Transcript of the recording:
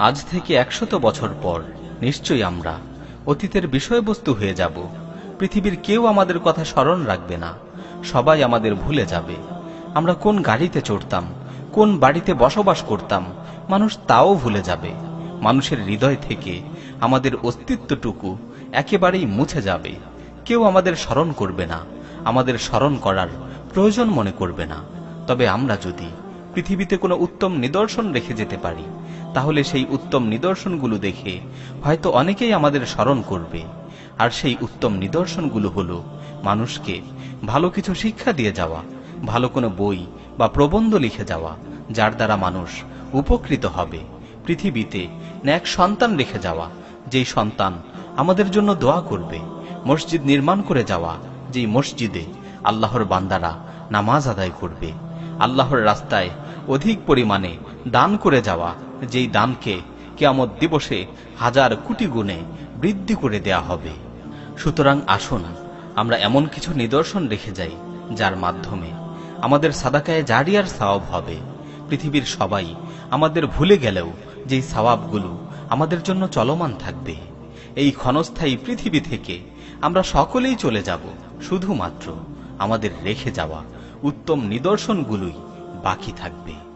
আজ থেকে একশত বছর পর নিশ্চয়ই আমরা অতীতের বিষয়বস্তু হয়ে যাব। পৃথিবীর কেউ আমাদের কথা স্মরণ রাখবে না। সবাই আমাদের ভুলে যাবে। আমরা কোন গাড়িতে চড়তাম, কোন বাড়িতে বসবাস করতাম, মানুষ তাও ভুলে যাবে। মানুষের হৃদয় থেকে আমাদের অস্তিত্বটুকু একেবারেই মুছে যাবে। কেউ আমাদের স্মরণ করবে না। আমাদের স্মরণ করার প্রয়োজন মনে করবে না। তবে আমরা যদি পৃথিবীতে কোনো উত্তম নিদর্শন রেখে যেতে পারি, তাহলে সেই উত্তম নিদর্শনগুলো দেখে হয়তো অনেকেই আমাদের স্মরণ করবে। আর সেই উত্তম নিদর্শনগুলো হলো মানুষকে ভালো কিছু শিক্ষা দিয়ে যাওয়া, ভালো কোনো বই বা প্রবন্ধ লিখে যাওয়া, যার দ্বারা মানুষ উপকৃত হবে। পৃথিবীতে ন্যাক সন্তান রেখে যাওয়া, যেই সন্তান আমাদের জন্য দোয়া করবে, মসজিদ নির্মাণ করে যাওয়া, যেই মসজিদে আল্লাহর বান্দারা নামাজ আদায় করবে। আল্লাহর রাস্তায় অধিক পরিমাণে দান করে যাওয়া, যেই দানকে কেয়ামত দিবসে হাজার কোটি গুণে বৃদ্ধি করে দেয়া হবে। সুতরাং আসুন, আমরা এমন কিছু নিদর্শন রেখে যাই, যার মাধ্যমে আমাদের সাদাকায় জারিয়ার সওয়াব হবে। পৃথিবীর সবাই আমাদের ভুলে গেলেও যেই সওয়াবগুলো আমাদের জন্য চলমান থাকবে, এই ক্ষণস্থায়ী পৃথিবী থেকে আমরা সকলেই চলে যাব, শুধুমাত্র আমাদের রেখে যাওয়া উত্তম নিদর্শনগুলোই বাকি থাকবে।